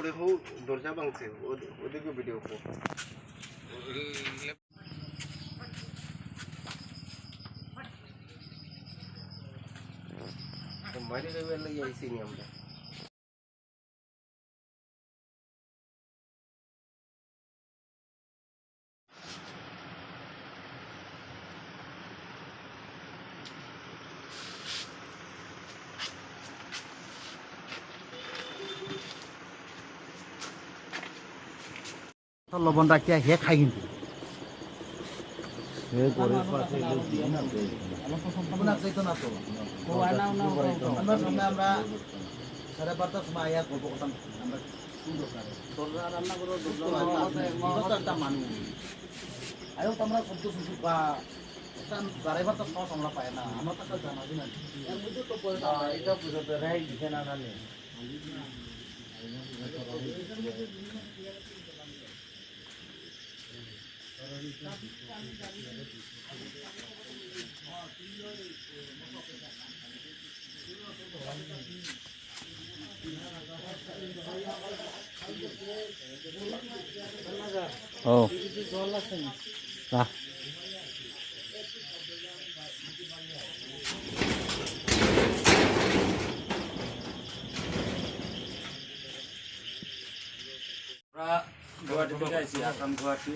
উপরে হোক দরজা ভাঙছে ওদ- ওদিকে ভিডিও হোক মারি যাবে লাগে আইসি নি লবণ রাখিয়া হে খাই কিন্তু। তো সাড়ে বারোটার সময় আয়া গল্প করতাম আমরা তো মানুষ আয়ো তো শব্দ শুনছি বা সাড়ে বারোটার সময় আমরা পাই না। আমার কাছে জানা না এর মধ্যে তো এটা বুঝতে রাই দিছে না জানে? ও। না আমরা গুয়াহাটি থেকে আইছি আসাম গুয়াহাটি।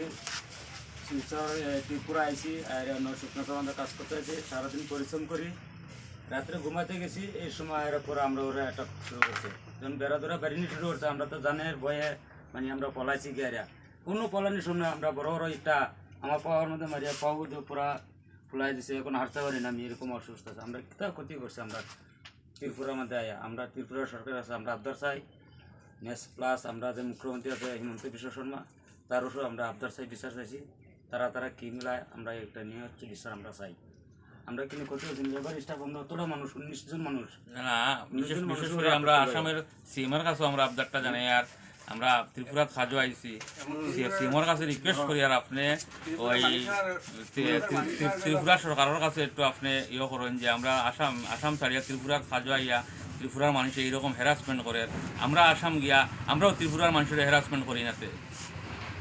শিলচর ত্রিপুরা আইছি আর শুকনো সম্বন্ধে কাজ করতে আছি সারাদিন পরিশ্রম করি। রাত্রে ঘুমাতে গেছি, এই সময় এর পরে আমরা ওরা অ্যাটাক শুরু করছে। যখন বেড়া ধরা বেরিনি শুরু করছে, আমরা তো জানের ভয়ে মানে আমরা পলাইছি গিয়ারা কোনো পলানির সময় আমরা বড় বড় ইটা, আমার পাওয়ার মধ্যে মারিয়া পাও দিয়ে পুরা ফুলাই দিছে এখন হাঁটতে পারি না, আমি এরকম অসুস্থ আছে। আমরা কিতা ক্ষতি করছি, আমরা ত্রিপুরার মধ্যে আয়া, আমরা ত্রিপুরা সরকার আছে, আমরা আবদার চাই। নেস প্লাস আমরা যে মুখ্যমন্ত্রী আছে, হিমন্ত বিশ্ব শর্মা তারও আমরা আবদার চাই, বিচার চাইছি। তারা তারা কী মিলায় আমরা একটা নিয়ে হচ্ছে বিচার আমরা চাই। আমরা কিন্তু কত লেবার স্টাফ আমরা অতটা মানুষ উনিশ জন মানুষ। না বিশেষ বিশেষ করে আমরা আসামের সিএমের কাছেও আমরা আবদারটা জানাই আর আমরা ত্রিপুরাত খাজো আইছি সিএমের কাছে রিকোয়েস্ট করি আর আপনি ওই ত্রি- ত্রি- ত্রি- ত্রিপুরা সরকারের কাছে একটু আপনি ইয়ে করেন যে আমরা আসাম আসাম ছাড়িয়া ত্রিপুরার খাজো আইয়া ত্রিপুরার মানুষে এইরকম হ্যারাসমেন্ট করে। আমরা আসাম গিয়া আমরাও ত্রিপুরার মানুষের হ্যারাসমেন্ট করি নাতে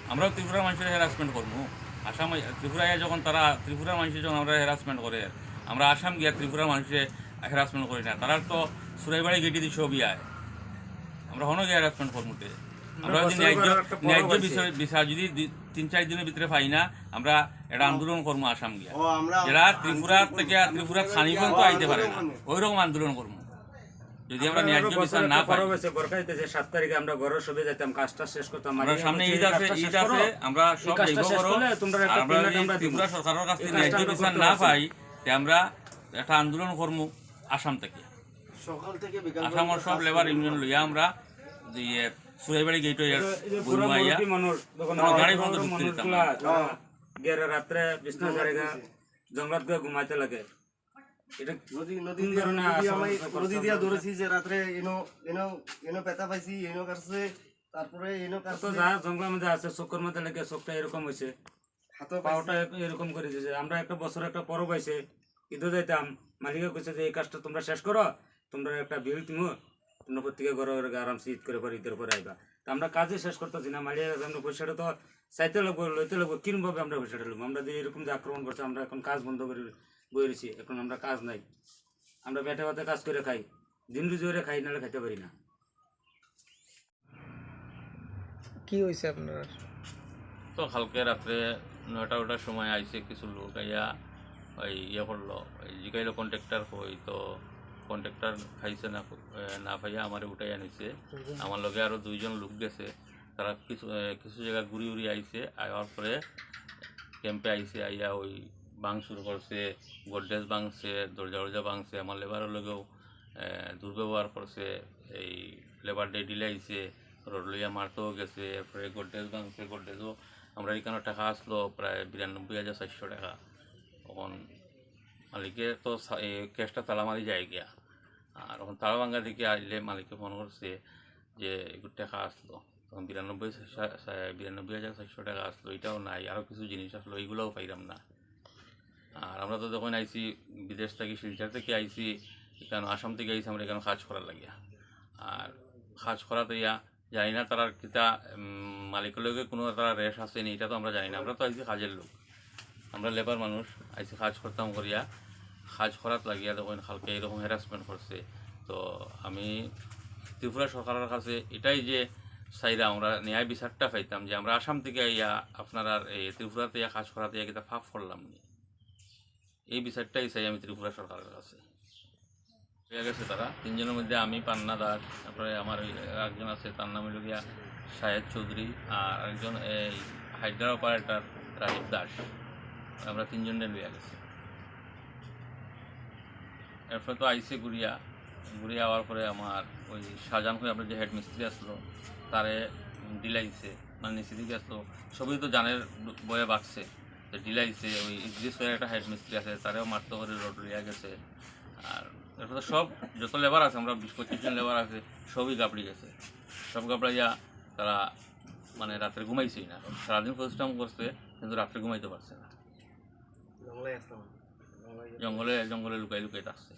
আমরাও ত্রিপুরার মানুষের হ্যারাসমেন্ট করব। আসাম ত্রিপুরায় যখন তারা ত্রিপুরার মানুষের যখন আমরা হ্যারাসমেন্ট করে আমরা আসাম গিয়া ত্রিপুরার মানুষের হ্যারাসমেন্ট করি না। তারা তো সুরাইবাড়ি গেটি দিয়ে ছবি আয়। আমরা হনো গিয়ে হ্যারাসমেন্ট করমুতে আমরা যদি ন্যায্য ন্যায্য বিষয় বিষয় যদি তিন চার দিনের ভিতরে পাই না আমরা এটা আন্দোলন করব আসাম গিয়া। যারা ত্রিপুরা থেকে ত্রিপুরা খানি পর্যন্ত আইতে পারে না। ওই রকম আন্দোলন করব। যদি আমরা ন্যায্য বিচার না পাই। বরকা দিতেছে সাত তারিখে আমরা ঘরের সবে যেতাম কাজটা শেষ করতাম। আমরা সামনে ঈদ আছে ঈদ আছে আমরা সব কাজটা করো। তোমরা একটা আমরা আমরা দিব। সরকারের কাছে এই ন্যায্য বিচার না পাই তে আমরা একটা আন্দোলন করব আসাম থেকে। সকাল থেকে বিকাল আসামের সব লেবার ইউনিয়ন লইয়া আমরা ইয়ে সুরাইবাড়ি গেট যখন কোনো গাড়ি বন্ধ ঢুকতে দিতাম গেরে রাত্রে বিছনা জায়গা জঙ্গলাত গিয়ে ঘুমাইতে লাগে। এটা নদী নদী আমি নদী দিয়া আমরা? ধরেছি যে রাত্রে এনো এনো এনো পেতা পাইছি এনো কাটছে তারপরে এনো কাটছে। যা জঙ্গলের মধ্যে আছে চোখের মধ্যে লেগে চোখটা এরকম হয়েছে হাতও এরকম করে দিয়েছে আমরা একটা বছর একটা পরব হয়েছে ঈদও যাইতাম। মালিকে কইছে যে এই কাজটা তোমরা শেষ করো তোমরা একটা বিল তুমি তোমরা প্রত্যেকে ঘরে ঘরে আরামসে ঈদ করে পরে ঈদের পরে আইবা। তো আমরা কাজে শেষ করতেছি না। মালিকের কাছে আমরা পয়সাটা তো চাইতে লাগবো লইতে লাগবো কিরমভাবে আমরা পয়সাটা লইবো? আমরা যে এরকম যে আক্রমণ করছে আমরা এখন কাজ বন্ধ করে বই রয়েছি এখন আমরা কাজ নাই। আমরা বেটে বাতে কাজ করে খাই। দিন রুজি করে খাই নাহলে খাইতে পারি না। কি হয়েছে আপনার? তো কালকে রাত্রে নয়টা ওটার সময় আইসে কিছু লোক আইয়া ওই ইয়ে করল ওই জিগাইলো কন্ট্রাক্টার হই তো কন্ট্রাক্টার খাইছে না না পাইয়া আমারে উঠাই আনিছে আমার লগে আরও দুইজন লোক গেছে। তারা কিছু কিছু জায়গা ঘুরি উড়ি আইছে আয়ার পরে ক্যাম্পে আইছে আইয়া ওই বাং শুরু করছে গোডরেজ ভাঙছে দরজা দরজা ভাঙছে আমার লেবারের লগেও দুর্ব্যবহার করছে এই লেবার ডে ডিলে আইছে রড লইয়া মারতেও গেছে এরপরে গোডরেজ ভাঙছে গোডরেজও আমরা এখানে টাকা আসলো প্রায় বিরানব্বই হাজার চারশো টাকা। তখন মালিকে তো সা- এ, ক্যাশটা তালা মারি যায় গিয়া আর তখন তালা ভাঙ্গা দিকে আসলে মালিককে ফোন করছে যে টাকা আসলো। তখন বিরানব্বই বিরানব্বই হাজার চারশো টাকা আসলো এটাও নাই আরও কিছু জিনিস আসলো এইগুলোও পাইলাম না। আর আমরা তো যখন আইছি, বিদেশ থেকে, শিলচর থেকে আইছি এখানে আসাম থেকে আইছি, আমরা এখানে কাজ করার লাগিয়া? আর কাজ করাতে ইয়া জানি না তারা কিতা মালিকের লগে কোনো তারা রেশ আছে নি, এটা তো আমরা জানি না। আমরা তো আইছি কাজের লোক। আমরা লেবার মানুষ আইসি কাজ করতাম করিয়া। কাজ করাত লাগিয়া তখন খালকে এরকম হ্যারাসমেন্ট করছে। তো আমি ত্রিপুরা সরকারের কাছে এটাই যে চাইরা আমরা ন্যায় বিচারটা পাইতাম যে আমরা আসাম থেকে ইয়া আপনার এই ত্রিপুরাতে ইয়া কাজ করাতে ইয়া কিতা ফাফ করলাম নি। এই বিচারটাই চাই আমি ত্রিপুরা সরকারের কাছে। পেয়ে গেছে তারা। তিনজনের মধ্যে আমি, পান্না দাস, তারপরে আমার একজন আছে, তার নাম হলো গিয়া শাহেদ চৌধুরী আর একজন এই হাইড্রা অপারেটর রাজীব দাস। আমরা তিনজনে লইয়া গেছি। এরপরে তো আইসে গুড়িয়া। ঘুরিয়ে আওয়ার পরে আমার ওই শাহজাহান হয়ে আপনার যে হেড মিস্ত্রি আসলো, তারে ডিলাইছে মানে নিচে দিকে আসলো। সবই তো জানের বয়ে বাড়ছে তো ডিলাইছে ওই ইদ্রিস হয়ে একটা হেড মিস্ত্রি আছে তারেও মারতে করে রড রিয়া গেছে। আর এরপর সব যত লেবার আছে আমরা বিশ পঁচিশ জন লেবার আছে সবই গাবড়ি গেছে। সব গাবড়াইয়া তারা মানে রাত্রে ঘুমাইছেই না। সারাদিন পরিশ্রম করছে কিন্তু রাত্রে ঘুমাইতে পারছে না। জঙ্গলে জঙ্গলে লুকাই লুকাই থাকছে